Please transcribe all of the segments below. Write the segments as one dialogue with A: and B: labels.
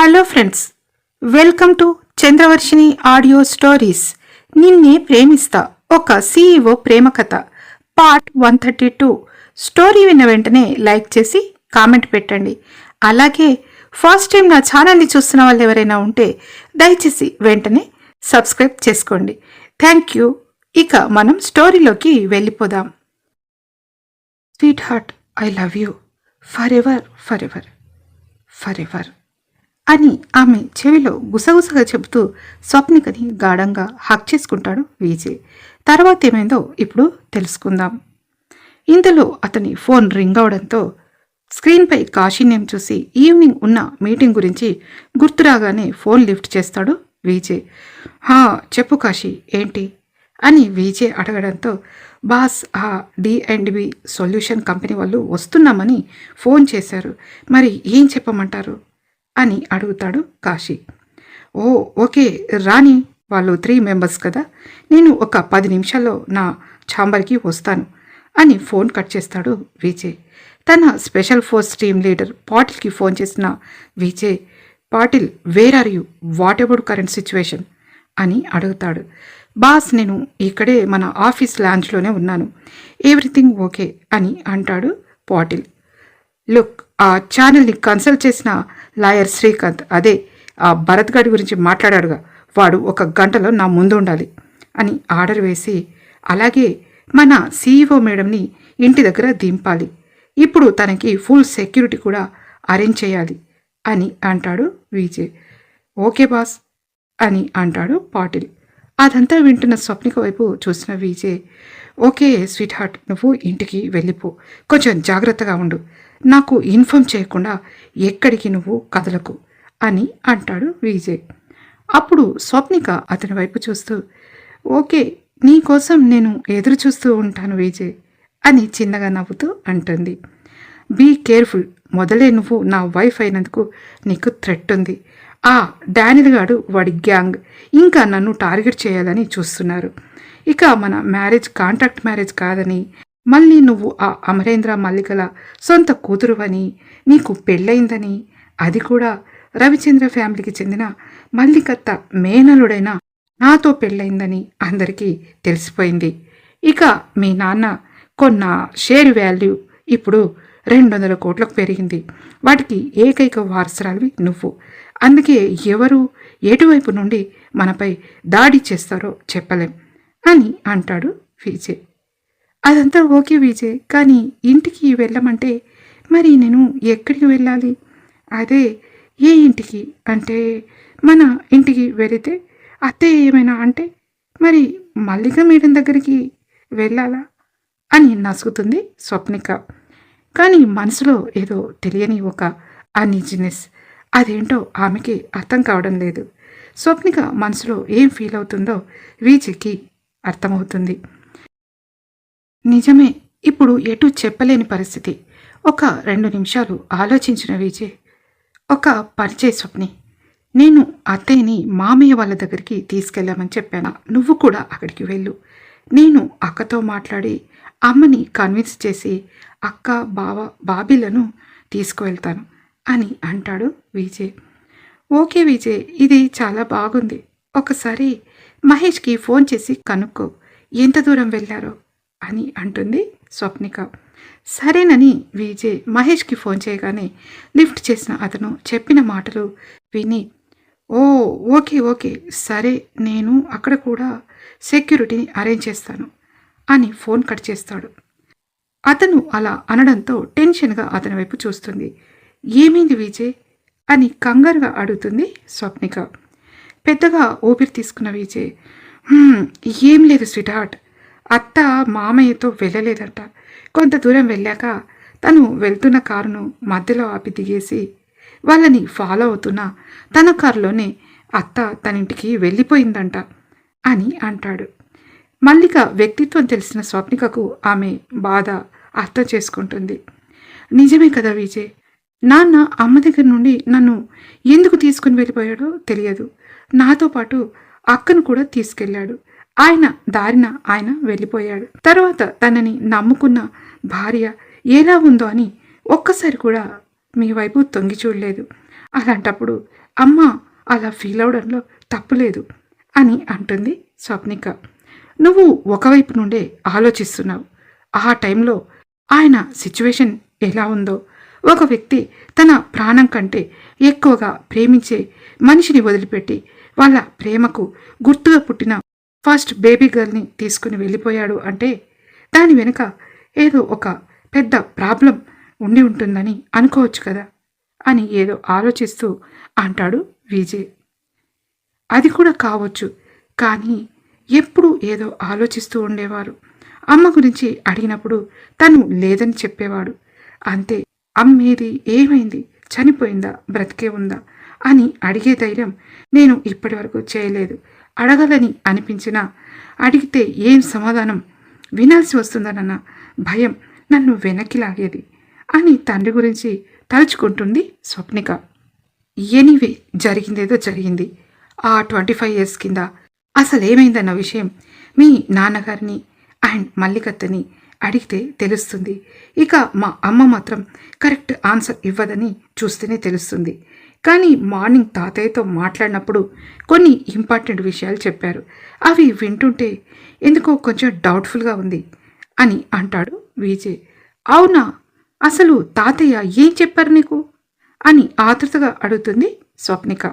A: Hello friends welcome to Chandravarshini audio stories నిన్నే ప్రేమిస్తా ఒక సీఈఓ ప్రేమ కథ part one thirty two story విన్న వెంటనే లైక్ చేసి కామెంట్ పెట్టండి. అలాగే ఫస్ట్ టైం నా ఛానల్ని చూస్తున్న వాళ్ళు ఎవరైనా ఉంటే దయచేసి వెంటనే సబ్స్క్రైబ్ చేసుకోండి. థ్యాంక్ యూ ఇక మనం స్టోరీలోకి వెళ్ళిపోదాం. Sweetheart I love you forever forever forever అని ఆమె చెవిలో గుసగుసగా చెబుతూ స్వప్నికని గాఢంగా హక్ చేసుకుంటాడు విజయ్. తర్వాత ఏమైందో ఇప్పుడు తెలుసుకుందాం. ఇంతలో అతని ఫోన్ రింగ్ అవడంతో స్క్రీన్పై కాశీన్యం చూసి ఈవినింగ్ ఉన్న మీటింగ్ గురించి గుర్తురాగానే ఫోన్ లిఫ్ట్ చేస్తాడు విజయ్. హా చెప్పు కాశీ ఏంటి? అని విజయ్ అడగడంతో బాస్ ఆ D and B solution company వాళ్ళు వస్తున్నామని ఫోన్ చేశారు. మరి ఏం చెప్పమంటారు? అని అడుగుతాడు కాశీ. ఓ ఓకే రాని వాళ్ళు త్రీ మెంబర్స్ కదా. నేను ఒక పది నిమిషాల్లో నా ఛాంబర్కి వస్తాను అని ఫోన్ కట్ చేస్తాడు విజయ్ తన స్పెషల్ ఫోర్స్ టీమ్ లీడర్ పాటిల్కి ఫోన్ చేసిన Vijay Patil where are you what about current situation అని అడుగుతాడు. బాస్ నేను ఇక్కడే మన ఆఫీస్ లాంచ్లోనే ఉన్నాను. ఎవ్రీథింగ్ ఓకే అని అంటాడు పాటిల్. లుక్ ఆ ఛానల్ని కన్సల్ట్ చేసిన లాయర్ శ్రీకాంత్ అదే ఆ భరత్ గారి గురించి మాట్లాడాడుగా. వాడు ఒక గంటలో నా ముందు ఉండాలి అని ఆర్డర్ వేసి అలాగే మన సీఈఓ మేడంని ఇంటి దగ్గర దింపాలి. ఇప్పుడు తనకి ఫుల్ సెక్యూరిటీ కూడా అరేంజ్ చేయాలి అని అంటాడు విజయ్. ఓకే బాస్ అని అంటాడు పాటిల్. అదంతా వింటున్న స్వప్నిక వైపు చూసిన విజయ్ ఓకే స్వీట్ హార్ట్ నువ్వు ఇంటికి వెళ్ళిపో. కొంచెం జాగ్రత్తగా ఉండు. నాకు ఇన్ఫామ్ చేయకుండా ఎక్కడికి నువ్వు కదలకు అని అంటాడు విజయ్. అప్పుడు స్వప్నిక అతని వైపు చూస్తూ ఓకే నీకోసం నేను ఎదురు చూస్తూ ఉంటాను విజయ్ అని చిన్నగా నవ్వుతూ అంటుంది. బీ కేర్ఫుల్ మొదలే నువ్వు నా వైఫ్ అయినందుకు నీకు థ్రెట్ ఉంది. ఆ డానిల్ గాడు వాడి గ్యాంగ్ ఇంకా నన్ను టార్గెట్ చేయాలని చూస్తున్నారు. ఇక మన మ్యారేజ్ కాంట్రాక్ట్ మ్యారేజ్ కాదని మళ్ళీ నువ్వు ఆ అమరేంద్ర మల్లికల సొంత కూతురువని నీకు పెళ్ళయిందని అది కూడా రవిచంద్ర ఫ్యామిలీకి చెందిన మల్లికత్త మేనలుడైన నాతో పెళ్ళయిందని అందరికీ తెలిసిపోయింది. ఇక మీ నాన్న కొన్న షేర్ వాల్యూ ఇప్పుడు రెండు వందల కోట్లకు పెరిగింది. వాటికి ఏకైక వారసురాలివి నువ్వు. అందుకే ఎవరు ఎటువైపు నుండి మనపై దాడి చేస్తారో చెప్పలేం అని అంటాడు విజయ్. అదంతా ఓకే విజయ్ కానీ ఇంటికి వెళ్ళమంటే మరి నేను ఎక్కడికి వెళ్ళాలి? అదే ఏ ఇంటికి? అంటే మన ఇంటికి వెళితే అత్తయ్య ఏమైనా అంటే మరి మల్లిక మేడం దగ్గరికి వెళ్ళాలా అని నసుగుతుంది స్వప్నిక. కానీ మనసులో ఏదో తెలియని ఒక అన్ఈజినెస్. అదేంటో ఆమెకి అర్థం కావడం లేదు. స్వప్నిక మనసులో ఏం ఫీల్ అవుతుందో వీజకి అర్థమవుతుంది. నిజమే ఇప్పుడు ఎటు చెప్పలేని పరిస్థితి. ఒక రెండు నిమిషాలు ఆలోచించిన విజయ్ ఒక పరిచయ స్వప్ని. నేను అత్తయ్యని మామయ్య వాళ్ళ దగ్గరికి తీసుకెళ్ళామని చెప్పాను. నువ్వు కూడా అక్కడికి వెళ్ళు. నేను అక్కతో మాట్లాడి అమ్మని కన్విన్స్ చేసి అక్క బావ బాబీలను తీసుకువెళ్తాను అని అంటాడు విజయ్. ఓకే విజయ్ ఇది చాలా బాగుంది. ఒకసారి మహేష్కి ఫోన్ చేసి కనుక్కో ఎంత దూరం వెళ్ళారో. అని అంటుంది స్వప్నిక. సరేనని విజయ్ మహేష్కి ఫోన్ చేయగానే లిఫ్ట్ చేసిన అతను చెప్పిన మాటలు విని ఓ ఓకే ఓకే సరే నేను అక్కడ కూడా సెక్యూరిటీని అరేంజ్ చేస్తాను అని ఫోన్ కట్ చేస్తాడు. అతను అలా అనడంతో టెన్షన్గా అతని వైపు చూస్తుంది. ఏమైంది విజయ్? అని కంగారుగా అడుగుతుంది స్వప్నిక. పెద్దగా ఊపిరి తీసుకున్న విజయ్ ఏం లేదు స్వీట్ హార్ట్ అత్త మామయ్యతో వెళ్ళలేదట. కొంత దూరం వెళ్ళాక తను వెళ్తున్న కారును మధ్యలో ఆపి దిగేసి వాళ్ళని ఫాలో అవుతున్న తన కారులోనే అత్త తన ఇంటికి వెళ్ళిపోయిందంట అని అంటాడు. మల్లిక వ్యక్తిత్వం తెలిసిన స్వప్నికకు ఆమె బాధ అర్థం చేసుకుంటుంది. నిజమే కదా విజయ్. నాన్న అమ్మ దగ్గర నుండి నన్ను ఎందుకు తీసుకుని వెళ్ళిపోయాడో తెలియదు. నాతో పాటు అక్కను కూడా తీసుకెళ్ళాడు. ఆయన దారిన ఆయన వెళ్ళిపోయాడు. తర్వాత తనని నమ్ముకున్న భార్య ఎలా ఉందో అని ఒక్కసారి కూడా మీ వైపు తొంగి చూడలేదు. అలాంటప్పుడు అమ్మ అలా ఫీల్ అవడంలో తప్పులేదు అని అంటుంది స్వప్నిక. నువ్వు ఒకవైపు నుండే ఆలోచిస్తున్నావు. ఆ టైంలో ఆయన సిచ్యువేషన్ ఎలా ఉందో. ఒక వ్యక్తి తన ప్రాణం కంటే ఎక్కువగా ప్రేమించే మనిషిని వదిలిపెట్టి వాళ్ళ ప్రేమకు గుర్తుగా పుట్టిన ఫస్ట్ బేబీ గర్ల్ని తీసుకుని వెళ్ళిపోయాడు అంటే దాని వెనుక ఏదో ఒక పెద్ద ప్రాబ్లం ఉండి ఉంటుందని అనుకోవచ్చు కదా అని ఏదో ఆలోచిస్తూ అంటాడు విజయ్. అది కూడా కావచ్చు కానీ ఎప్పుడు ఏదో ఆలోచిస్తూ ఉండేవారు. అమ్మ గురించి అడిగినప్పుడు తను లేదని చెప్పేవాడు. అంతే అమ్మేది ఏమైంది? చనిపోయిందా? బ్రతికే ఉందా? అని అడిగే ధైర్యం నేను ఇప్పటి వరకు చేయలేదు. అడగదని అనిపించినా అడిగితే ఏం సమాధానం? వినాల్సి వస్తుందనన్న భయం నన్ను వెనక్కి లాగేది. అని తండ్రి గురించి తలుచుకుంటుంది స్వప్నిక. ఎనీవే జరిగిందేదో జరిగింది. ఆ ట్వంటీ ఫైవ్ ఇయర్స్ కింద అసలేమైందన్న విషయం మీ నాన్నగారిని అండ్ మల్లికత్తని అడిగితే తెలుస్తుంది. ఇక మా అమ్మ మాత్రం కరెక్ట్ ఆన్సర్ ఇవ్వదని చూస్తేనే తెలుస్తుంది. కానీ మార్నింగ్ తాతయ్యతో మాట్లాడినప్పుడు కొన్ని ఇంపార్టెంట్ విషయాలు చెప్పారు. అవి వింటుంటే ఎందుకో కొంచెం డౌట్ఫుల్గా ఉంది అని అంటాడు విజయ్. అవునా? అసలు తాతయ్య ఏం చెప్పారు నీకు? అని ఆతృతగా అడుగుతుంది స్వప్నిక.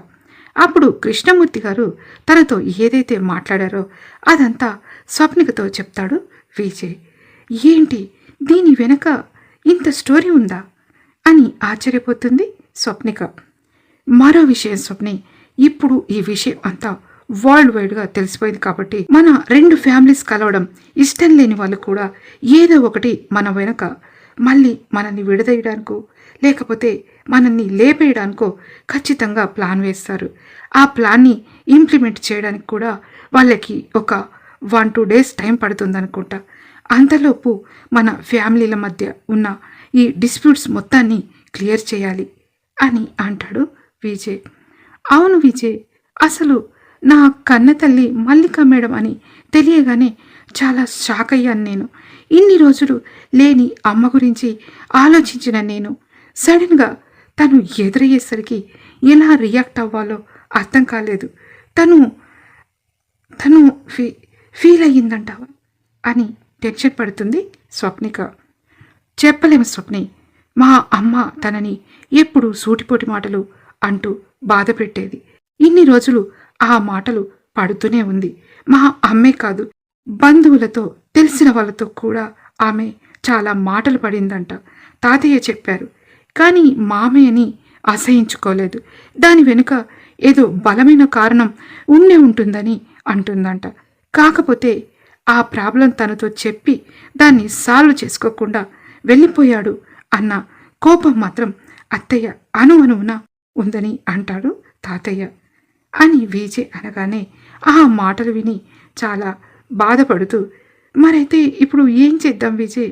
A: అప్పుడు కృష్ణమూర్తి గారు తనతో ఏదైతే మాట్లాడారో అదంతా స్వప్నికతో చెప్తాడు విజయ్. ఏంటి? దీని వెనక ఇంత స్టోరీ ఉందా? అని ఆశ్చర్యపోతుంది స్వప్నిక. మరో విషయం స్వప్ని ఇప్పుడు ఈ విషయం అంతా వరల్డ్ వైడ్గా తెలిసిపోయింది కాబట్టి మన రెండు ఫ్యామిలీస్ కలవడం ఇష్టం లేని వాళ్ళు కూడా ఏదో ఒకటి మన వెనక మళ్ళీ మనల్ని విడదీయడానికో లేకపోతే మనల్ని లేపేయడానికో ఖచ్చితంగా ప్లాన్ వేస్తారు. ఆ ప్లాన్ని ఇంప్లిమెంట్ చేయడానికి కూడా వాళ్ళకి ఒక వన్ టూ డేస్ టైం పడుతుందనుకుంటా. అంతలోపు మన ఫ్యామిలీల మధ్య ఉన్న ఈ డిస్ప్యూట్స్ మొత్తాన్ని క్లియర్ చేయాలి అని అంటాడు విజయ్. అవును విజయ్ అసలు నా కన్న తల్లి మల్లిక మేడం అని తెలియగానే చాలా షాక్ అయ్యాను నేను. ఇన్ని రోజులు లేని అమ్మ గురించి ఆలోచించిన నేను. సడన్గా తను ఎదురయ్యేసరికి ఎలా రియాక్ట్ అవ్వాలో అర్థం కాలేదు. తను తను ఫీ ఫీల్ అయ్యిందంటావా అని టెన్షన్ పడుతుంది స్వప్నిక. చెప్పలేము స్వప్ని మా అమ్మ తనని ఎప్పుడు సూటిపోటి మాటలు అంటూ బాధ పెట్టేది ఇన్ని రోజులు ఆ మాటలు పడుతూనే ఉంది. మా అమ్మే కాదు బంధువులతో తెలిసిన వాళ్ళతో కూడా ఆమె చాలా మాటలు పడిందంట. తాతయ్య చెప్పారు కానీ మామయ్యని అసహించుకోలేదు. దాని వెనుక ఏదో బలమైన కారణం ఉండే ఉంటుందని అంటుందంట. కాకపోతే ఆ ప్రాబ్లం తనతో చెప్పి దాన్ని సాల్వ్ చేసుకోకుండా వెళ్ళిపోయాడు అన్న కోపం మాత్రం అత్తయ్య అను అనువున ఉందని అంటాడు తాతయ్య. అని విజయ్ అనగానే ఆ మాటలు విని చాలా బాధపడుతూ మరైతే ఇప్పుడు ఏం చేద్దాం విజయ్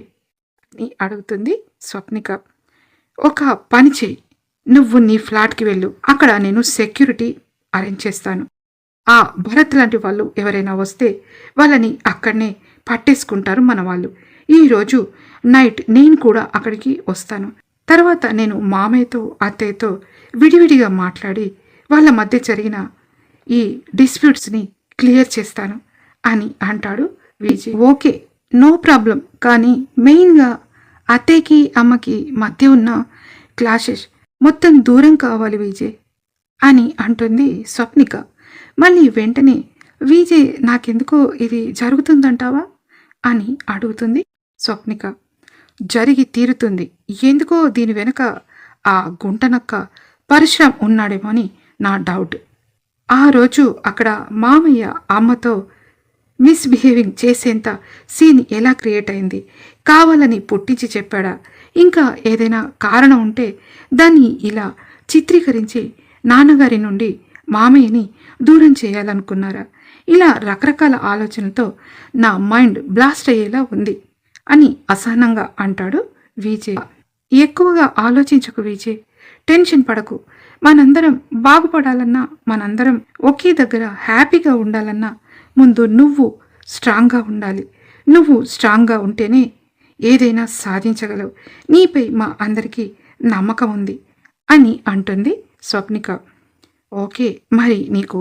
A: అని అడుగుతుంది స్వప్నిక. ఒక పని చేయి. నువ్వు నీ ఫ్లాట్కి వెళ్ళు. అక్కడ నేను సెక్యూరిటీ అరేంజ్ చేస్తాను. ఆ భరత్ లాంటి వాళ్ళు ఎవరైనా వస్తే వాళ్ళని అక్కడనే పట్టేసుకుంటారు మన వాళ్ళు ఈరోజు నైట్ నేను కూడా అక్కడికి వస్తాను. తర్వాత నేను మామయ్యతో అత్తయ్యతో విడివిడిగా మాట్లాడి వాళ్ళ మధ్య జరిగిన ఈ డిస్ప్యూట్స్ని క్లియర్ చేస్తాను అని అంటాడు విజయ్. Okay no problem. కానీ మెయిన్గా అత్తయ్యకి అమ్మకి మధ్య ఉన్న క్లాషెస్ మొత్తం దూరం కావాలి విజయ్ అని అంటుంది స్వప్నిక. మళ్ళీ వెంటనే విజయ్ నాకెందుకో ఇది జరుగుతుందంటావా అని అడుగుతుంది స్వప్నిక. జరిగి తీరుతుంది. ఎందుకో దీని వెనుక ఆ గుంటనక్క పరిశ్రమ ఉన్నాడేమో అని నా డౌట్. ఆ రోజు అక్కడ మామయ్య అమ్మతో మిస్బిహేవింగ్ చేసేంత సీన్ ఎలా క్రియేట్ అయింది? కావాలని పుట్టించి చెప్పాడా? ఇంకా ఏదైనా కారణం ఉంటే దాన్ని ఇలా చిత్రీకరించి నాన్నగారి నుండి మామయ్యని దూరం చేయాలనుకున్నారా? ఇలా రకరకాల ఆలోచనలతో నా మైండ్ బ్లాస్ట్ అయ్యేలా ఉంది. అని అసహనంగా అంటాడు విజయ్. ఎక్కువగా ఆలోచించకు విజయ్. టెన్షన్ పడకు. మనందరం బాగుపడాలన్నా మనందరం ఒకే దగ్గర హ్యాపీగా ఉండాలన్నా ముందు నువ్వు స్ట్రాంగ్గా ఉండాలి. నువ్వు స్ట్రాంగ్గా ఉంటేనే ఏదైనా సాధించగలవు. నీపై మా అందరికీ నమ్మకం ఉంది అని అంటుంది స్వప్నిక. ఓకే మరి నీకు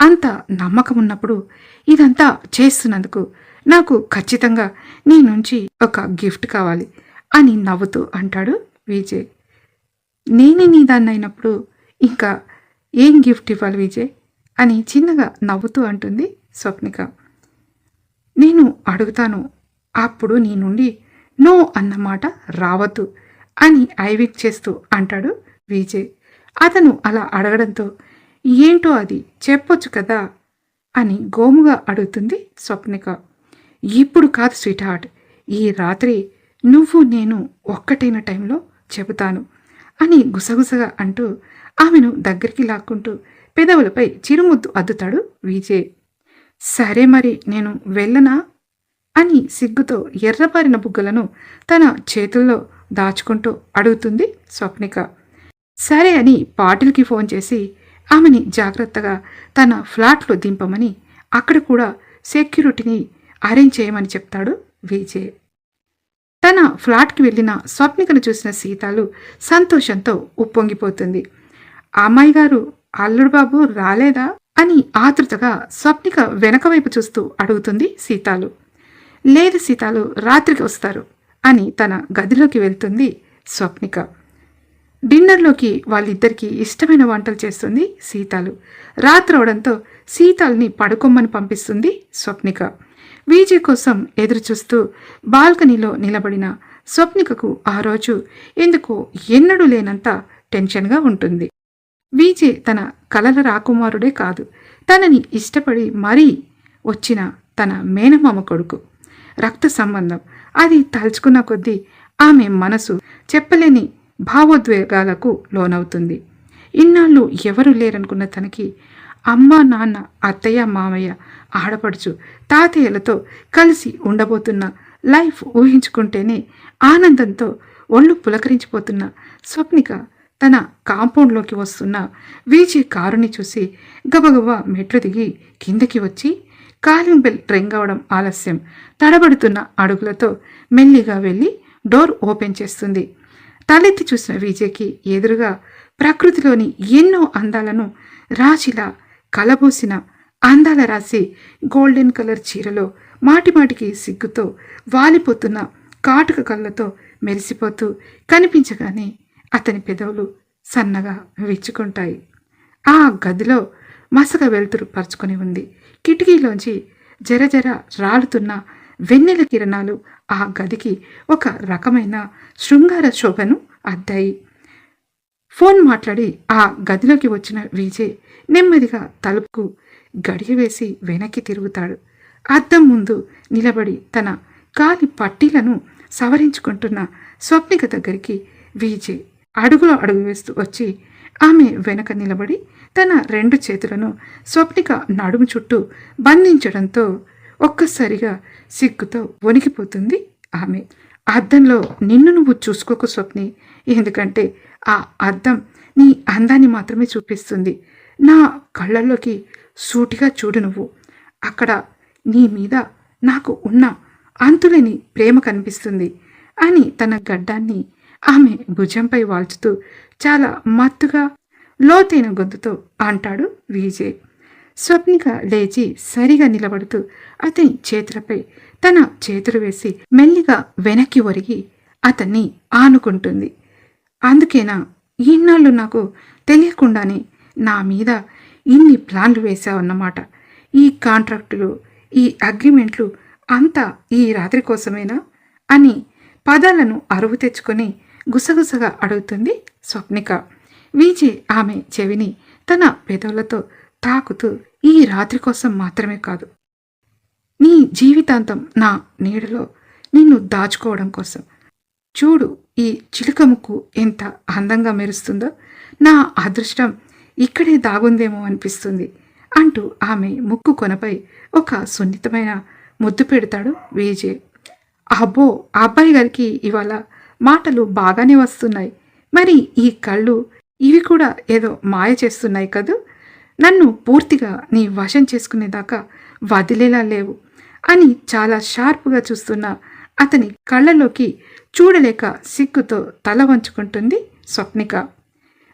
A: అంత నమ్మకం ఉన్నప్పుడు ఇదంతా చేస్తున్నందుకు నాకు ఖచ్చితంగా నీ నుంచి ఒక గిఫ్ట్ కావాలి అని నవ్వుతూ అంటాడు విజయ్. నేనే నీ దాన్ని అయినప్పుడు ఇంకా ఏం గిఫ్ట్ ఇవ్వాలి విజయ్? అని చిన్నగా నవ్వుతూ అంటుంది స్వప్నిక. నేను అడుగుతాను అప్పుడు నీ నుండి నో అన్నమాట రావద్దు అని ఐవిక్ చేస్తూ అంటాడు విజయ్. అతను అలా అడగడంతో ఏంటో అది? చెప్పొచ్చు కదా? అని గోముగా అడుగుతుంది స్వప్నిక. ఇప్పుడు కాదు స్వీట్ హార్ట్ ఈ రాత్రి నువ్వు నేను ఒక్కటైన టైంలో చెబుతాను అని గుసగుసగా అంటూ ఆమెను దగ్గరికి లాక్కుంటూ పెదవులపై చిరుముద్దు అద్దుతాడు విజయ్. సరే మరి నేను వెళ్ళనా? అని సిగ్గుతో ఎర్రబారిన బుగ్గలను తన చేతుల్లో దాచుకుంటూ అడుగుతుంది స్వప్నిక. సరే అని పాటిల్కి ఫోన్ చేసి ఆమెని జాగ్రత్తగా తన ఫ్లాట్లో దింపమని అక్కడ కూడా సెక్యూరిటీని అరేంజ్ చేయమని చెప్తాడు విజయ్. తన ఫ్లాట్కి వెళ్ళిన స్వప్నికను చూసిన సీతాలు సంతోషంతో ఉప్పొంగిపోతుంది. అమ్మాయి గారు అల్లుడు బాబు రాలేదా? అని ఆతృతగా స్వప్నిక వెనక వైపు చూస్తూ అడుగుతుంది సీతాలు. లేదు సీతాలు రాత్రికి వస్తారు అని తన గదిలోకి వెళ్తుంది స్వప్నిక. డిన్నర్లోకి వాళ్ళిద్దరికీ ఇష్టమైన వంటలు చేస్తుంది సీతాలు. రాత్రి అవడంతో సీతాల్ని పడుకోమ్మని పంపిస్తుంది స్వప్నిక. విజయ్ కోసం ఎదురుచూస్తూ బాల్కనీలో నిలబడిన స్వప్నికకు ఆ రోజు ఎందుకో ఎన్నడూ లేనంత టెన్షన్గా ఉంటుంది. వీజే తన కలల రాకుమారుడే కాదు. తనని ఇష్టపడి మరీ వచ్చిన తన మేనమామ కొడుకు. రక్త సంబంధం. అది తలుచుకున్న కొద్దీ ఆమె మనసు చెప్పలేని భావోద్వేగాలకు లోనవుతుంది. ఇన్నాళ్ళు ఎవరు లేరనుకున్న తనకి అమ్మ నాన్న అత్తయ్య మామయ్య ఆడపడుచు తాతయ్యలతో కలిసి ఉండబోతున్న లైఫ్ ఊహించుకుంటేనే ఆనందంతో ఒళ్ళు పులకరించిపోతున్న స్వప్నిక తన కాంపౌండ్లోకి వస్తున్న వీచే కారుని చూసి గబగబా మెట్లు దిగి కిందకి వచ్చి కాలింగ్ బెల్ రింగ్ అవడం ఆలస్యం. తడబడుతున్న అడుగులతో మెల్లిగా వెళ్ళి డోర్ ఓపెన్ చేస్తుంది. తలెత్తి చూసిన విజయ్కి ఎదురుగా ప్రకృతిలోని ఎన్నో అందాలను రాశిలా కలబోసిన అందాల రాసి గోల్డెన్ కలర్ చీరలో మాటిమాటికి సిగ్గుతో వాలిపోతున్న కాటుక కళ్ళతో మెరిసిపోతూ కనిపించగానే అతని పెదవులు సన్నగా విచ్చుకుంటాయి. ఆ గదిలో మసక వెలుతురు పరుచుకొని ఉంది. కిటికీలోంచి జరజర రాలుతున్న వెన్నెల కిరణాలు ఆ గదికి ఒక రకమైన శృంగార శోభను అద్దాయి. ఫోన్ మాట్లాడి ఆ గదిలోకి వచ్చిన విజయ్ నెమ్మదిగా తలుపుకు గడియ వేసి వెనక్కి తిరుగుతాడు. అద్దం ముందు నిలబడి తన కాలి పట్టీలను సవరించుకుంటున్న స్వప్నిక దగ్గరికి విజయ్ అడుగులో అడుగు వేస్తూ వచ్చి ఆమె వెనక నిలబడి తన రెండు చేతులను స్వప్నిక నడుము చుట్టూ బంధించడంతో ఒక్కసారిగా సిగ్గుతో వణికిపోతుంది ఆమె. అద్దంలో నిన్ను నువ్వు చూసుకోకు స్వప్ని. ఎందుకంటే ఆ అద్దం నీ అందాన్ని మాత్రమే చూపిస్తుంది. నా కళ్ళల్లోకి సూటిగా చూడు నువ్వు. అక్కడ నీ మీద నాకు ఉన్న అంతులేని ప్రేమ కనిపిస్తుంది అని తన గడ్డాన్ని ఆమె భుజంపై వాల్చుతూ చాలా మత్తుగా లోతైన గొంతుతో అంటాడు విజయ్. స్వప్నిక లేచి సరిగా నిలబడుతూ అతని చేతులపై తన చేతులు వేసి మెల్లిగా వెనక్కి ఒరిగి అతన్ని ఆనుకుంటుంది. అందుకేనా ఇన్నాళ్ళు నాకు తెలియకుండానే నా మీద ఇన్ని ప్లాన్లు వేశావన్నమాట. ఈ కాంట్రాక్టులు ఈ అగ్రిమెంట్లు అంతా ఈ రాత్రి కోసమేనా అని పదాలను అరువు తెచ్చుకొని గుసగుసగా అడుగుతుంది స్వప్నిక. విజయ్ ఆమె చెవిని తన పెదవులతో తాకుతూ ఈ రాత్రి కోసం మాత్రమే కాదు నీ జీవితాంతం నా నీడలో నిన్ను దాచుకోవడం కోసం. చూడు ఈ చిలుక ముక్కు ఎంత అందంగా మెరుస్తుందో. నా అదృష్టం ఇక్కడే దాగుందేమో అనిపిస్తుంది అంటూ ఆమె ముక్కు కొనపై ఒక సున్నితమైన ముద్దు పెడతాడు విజయ్. అబ్బో ఆ అబ్బాయి గారికి ఇవాళ మాటలు బాగానే వస్తున్నాయి. మరి ఈ కళ్ళు ఇవి కూడా ఏదో మాయ చేస్తున్నాయి కదూ? నన్ను పూర్తిగా నీ వశం చేసుకునేదాకా వదిలేలా లేవు. అని చాలా షార్ప్గా చూస్తున్న అతని కళ్ళలోకి చూడలేక సిగ్గుతో తల వంచుకుంటుంది స్వప్నిక.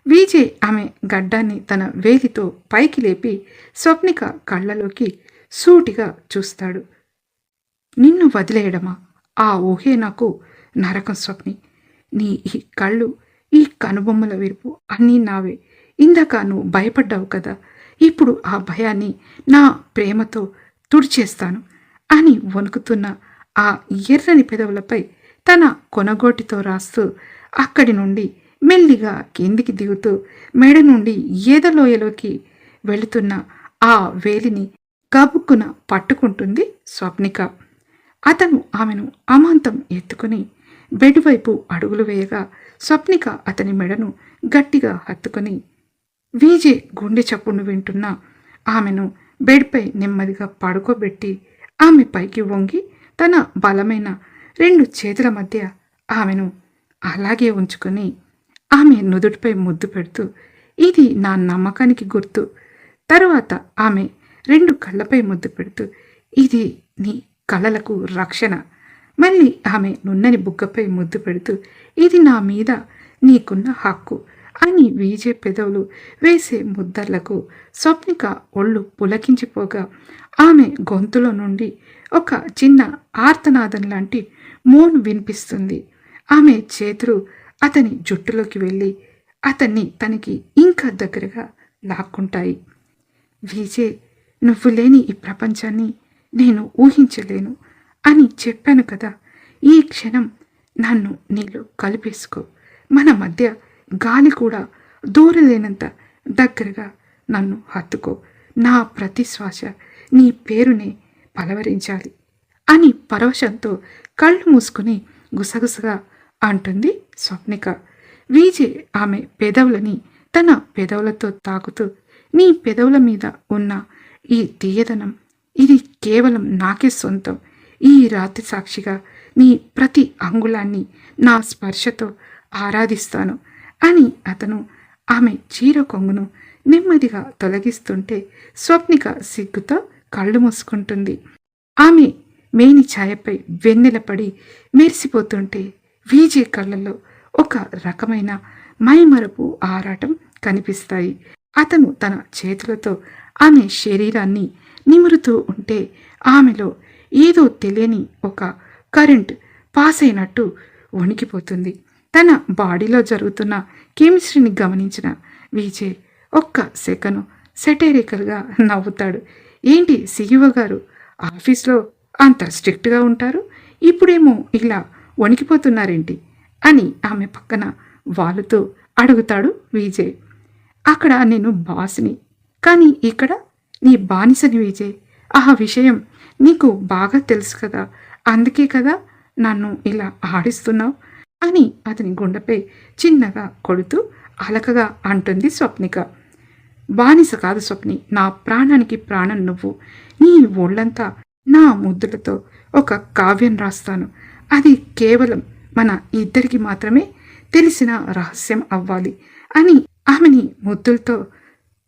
A: విజయ్ ఆమె గడ్డాన్ని తన వేలితో పైకి లేపి స్వప్నిక కళ్ళలోకి సూటిగా చూస్తాడు. నిన్ను వదిలేయడమా? ఆ ఊహే నాకు నరకం స్వప్ని. నీ ఈ కళ్ళు ఈ కనుబొమ్మల విరుపు అన్నీ నావే. ఇందాక నువ్వు భయపడ్డావు కదా. ఇప్పుడు ఆ భయాన్ని నా ప్రేమతో తుడిచేస్తాను. అని వణుకుతున్న ఆ ఎర్రని పెదవులపై తన కొనగోటితో రాస్తూ అక్కడి నుండి మెల్లిగా కిందికి దిగుతూ మెడ నుండి ఏదలోయలోకి వెళుతున్న ఆ వేలిని గబుక్కున పట్టుకుంటుంది స్వప్నిక. అతను ఆమెను అమాంతం ఎత్తుకుని బెడ్ వైపు అడుగులు వేయగా స్వప్నిక అతని మెడను గట్టిగా హత్తుకొని వీజే గుండె చప్పును వింటున్న ఆమెను బెడ్పై నెమ్మదిగా పడుకోబెట్టి ఆమె పైకి వంగి తన బలమైన రెండు చేతుల మధ్య ఆమెను అలాగే ఉంచుకొని ఆమె నుదుటిపై ముద్దు పెడుతూ ఇది నా నమ్మకానికి గుర్తు. తరువాత ఆమె రెండు కళ్ళపై ముద్దు పెడుతూ ఇది నీ కళలకు రక్షణ. మళ్ళీ ఆమె నున్నని బుగ్గపై ముద్దు పెడుతూ ఇది నా మీద నీకున్న హక్కు. అని వీజే పెదవులు వేసే ముద్దర్లకు స్వప్నిక ఒళ్ళు పులకించిపోగా ఆమె గొంతులో నుండి ఒక చిన్న ఆర్తనాదం లాంటి మోను వినిపిస్తుంది. ఆమె చేతులు అతని జుట్టులోకి వెళ్ళి అతన్ని తనకి ఇంకా దగ్గరగా లాక్కుంటాయి. విజయ్ నువ్వు లేని ఈ ప్రపంచాన్ని నేను ఊహించలేను అని చెప్పాను కదా ఈ క్షణం నన్ను నీళ్ళు కలిపేసుకో. మన మధ్య గాలి కూడా దూరలేనంత దగ్గరగా నన్ను హత్తుకో. నా ప్రతి శ్వాస నీ పేరునే పలవరించాలి అని పరవశంతో కళ్ళు మూసుకుని గుసగుసగా అంటుంది స్వప్నిక. వీజే ఆమె పెదవులని తన పెదవులతో తాకుతూ నీ పెదవుల మీద ఉన్న ఈ తీయదనం ఇది కేవలం నాకే సొంతం. ఈ రాత్రి సాక్షిగా నీ ప్రతి అంగుళాన్ని నా స్పర్శతో ఆరాధిస్తాను. అని అతను ఆమె చీర కొంగును నెమ్మదిగా తొలగిస్తుంటే స్వప్నిక సిగ్గుతో కళ్ళు మూసుకుంటుంది. ఆమె మేని ఛాయపై వెన్నెలపడి మెరిసిపోతుంటే వీజే కళ్ళల్లో ఒక రకమైన మైమరపు ఆరాటం కనిపిస్తాయి. అతను తన చేతులతో ఆమె శరీరాన్ని నిమురుతూ ఉంటే ఆమెలో ఏదో తెలియని ఒక కరెంట్ పాస్ అయినట్టు వణికిపోతుంది. తన బాడీలో జరుగుతున్న కెమిస్ట్రీని గమనించిన విజయ్ ఒక్క సెకను సెటరికల్గా నవ్వుతాడు. ఏంటి సీఈఓ గారు? ఆఫీస్లో అంత స్ట్రిక్ట్గా ఉంటారు? ఇప్పుడేమో ఇలా వణికిపోతున్నారేంటి? అని ఆమె పక్కన వాలుతూ అడుగుతాడు విజయ్ అక్కడ నేను బాస్ని. కానీ ఇక్కడ నీ బానిసని విజయ్ ఆ విషయం నీకు బాగా తెలుసు కదా. అందుకే కదా నన్ను ఇలా ఆడిస్తున్నావు? అని అతని గుండెపై చిన్నగా కొడుతూ అలకగా అంటుంది స్వప్నిక. బానిస కాదు స్వప్ని. నా ప్రాణానికి ప్రాణం నువ్వు. నీ ఒళ్ళంతా నా ముద్దులతో ఒక కావ్యం రాస్తాను. అది కేవలం మన ఇద్దరికి మాత్రమే తెలిసిన రహస్యం అవ్వాలి అని ఆమెని ముద్దులతో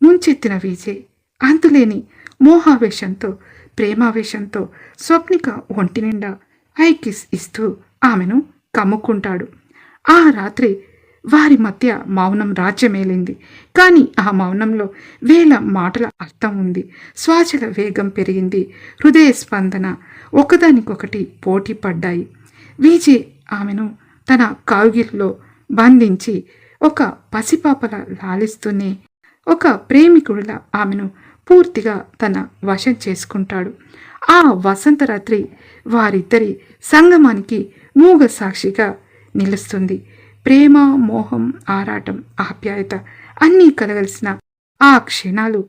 A: ముంచెత్తిన విజయ్ అంతులేని మోహావేశంతో ప్రేమావేశంతో స్వప్నిక ఒంటి నిండా ఐకిస్ ఇస్తూ ఆమెను కమ్ముకుంటాడు. ఆ రాత్రి వారి మధ్య మౌనం రాజ్యమేలింది. కానీ ఆ మౌనంలో వేల మాటల అర్థం ఉంది. శ్వాసల వేగం పెరిగింది. హృదయ స్పందన ఒకదానికొకటి పోటీ పడ్డాయి. వీజే ఆమెను తన కౌగిల్లో బంధించి ఒక పసిపాపల లాలిస్తూనే ఒక ప్రేమికుడిలా ఆమెను పూర్తిగా తన వశం చేసుకుంటాడు. ఆ వసంత రాత్రి వారిద్దరి సంగమానికి మూగ సాక్షిగా నిలుస్తుంది. ప్రేమ మోహం ఆరాటం ఆప్యాయత అన్నీ కలగలిసిన ఆ క్షణాలు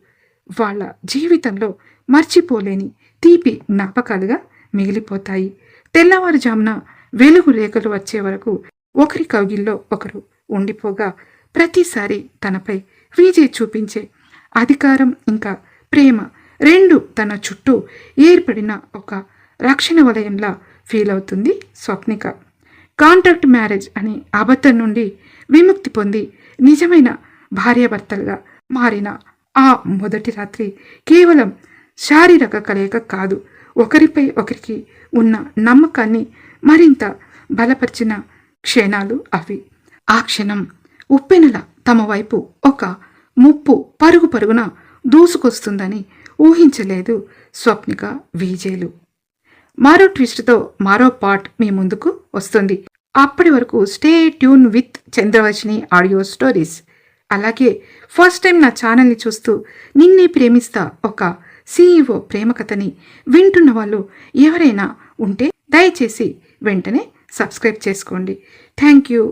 A: వాళ్ళ జీవితంలో మర్చిపోలేని తీపి జ్ఞాపకాలుగా మిగిలిపోతాయి. తెల్లవారుజామున వెలుగు రేఖలు వచ్చే వరకు ఒకరి కౌగిల్లో ఒకరు ఉండిపోగా ప్రతిసారి తనపై విజయ్ చూపించే అధికారం ఇంకా ప్రేమ రెండు తన చుట్టూ ఏర్పడిన ఒక రక్షణ వలయంలా ఫీల్ అవుతుంది స్వప్నిక. కాంట్రాక్ట్ మ్యారేజ్ అనే అబద్ధం నుండి విముక్తి పొంది నిజమైన భార్యాభర్తలుగా మారిన ఆ మొదటి రాత్రి కేవలం శారీరక కలయిక కాదు ఒకరిపై ఒకరికి ఉన్న నమ్మకాన్ని మరింత బలపరిచిన క్షణాలు అవి. ఆ క్షణం ఉప్పెనల తమ వైపు ఒక ముప్పు పరుగు పరుగున దూసుకొస్తుందని ఊహించలేదు స్వప్నిక విజేలు మరో ట్విస్ట్తో మరో పార్ట్ మీ ముందుకు వస్తుంది. అప్పటి వరకు stay tune with Chandravachani audio stories. అలాగే ఫస్ట్ టైం నా ఛానల్ని చూస్తూ నిన్నే ప్రేమిస్తా ఒక సీఈఓ ప్రేమ కథని వింటున్న వాళ్ళు ఎవరైనా ఉంటే దయచేసి వెంటనే సబ్స్క్రైబ్ చేసుకోండి. Thank you.